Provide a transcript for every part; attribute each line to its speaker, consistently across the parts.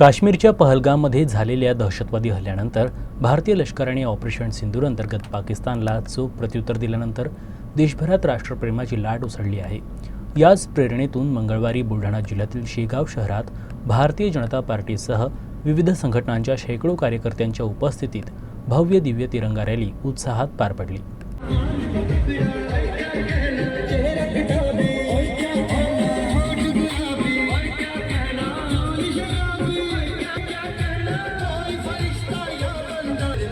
Speaker 1: काश्मीरच्या पहलगाममध्ये झालेल्या दहशतवादी हल्ल्यानंतर भारतीय लष्कराने ऑपरेशन सिंदूर अंतर्गत पाकिस्तानला चोख प्रत्युत्तर दिल्यानंतर देशभरात राष्ट्रप्रेमाची लाट उसळली आहे. याच प्रेरणेतून मंगळवारी बुलढाणा जिल्ह्यातील शेगाव शहरात भारतीय जनता पार्टीसह विविध संघटनांच्या शेकडो कार्यकर्त्यांच्या उपस्थितीत भव्य दिव्य तिरंगा रॅली उत्साहात पार पडली.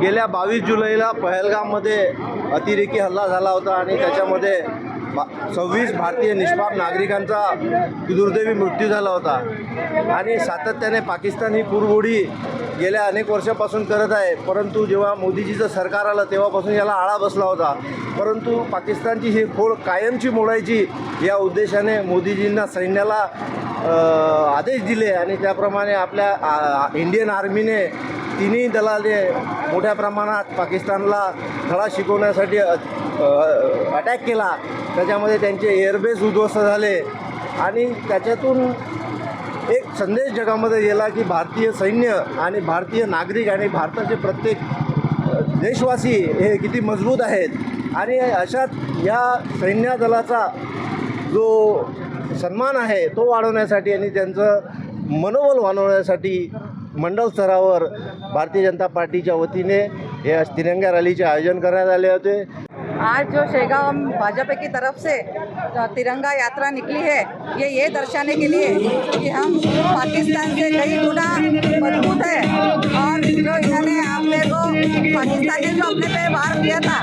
Speaker 2: गेल्या बावीस जुलैला पहलगाममध्ये अतिरेकी हल्ला झाला होता आणि त्याच्यामध्ये बा सव्वीस भारतीय निष्पाप नागरिकांचा दुर्दैवी मृत्यू झाला होता. आणि सातत्याने पाकिस्तान ही कुरबोडी गेल्या अनेक वर्षापासून करत आहे. परंतु जेव्हा मोदीजीचं सरकार आलं तेव्हापासून याला आळा बसला होता. परंतु पाकिस्तानची ही खोड कायमची मोडायची या उद्देशाने मोदीजींना सैन्याला आदेश दिले आणि त्याप्रमाणे आपल्या आ, इंडियन आर्मीने तिन्ही दलाने मोठ्या प्रमाणात पाकिस्तानला धडा शिकवण्यासाठी अटॅक केला. त्याच्यामध्ये त्यांचे एअरबेस उद्ध्वस्त झाले. आणि त्याच्यातून एक संदेश जगामध्ये गेला की भारतीय सैन्य आणि भारतीय नागरिक आणि भारताचे प्रत्येक देशवासी हे किती मजबूत आहेत. आणि अशात या सैन्य दलाचा जो सन्मान आहे तो वाढवण्यासाठी आणि त्यांचं मनोबल वाढवण्यासाठी मंडल स्तरावर भारतीय जनता पार्टीच्या वतीने हे तिरंगा रॅलीचे आयोजन करण्यात आले होते.
Speaker 3: आज जो शेगांव भाजपा की तरफ से तिरंगा यात्रा निकली है ये ये दर्शाने के लिए कि हम पाकिस्तान से कई गुना मजबूत है। पाकिस्तानी जो अपने पे वार किया था।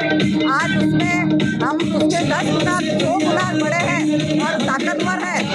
Speaker 3: आज उसमें हम उसके दस गुना दो गुना बड़े हैं और ताकतवर है।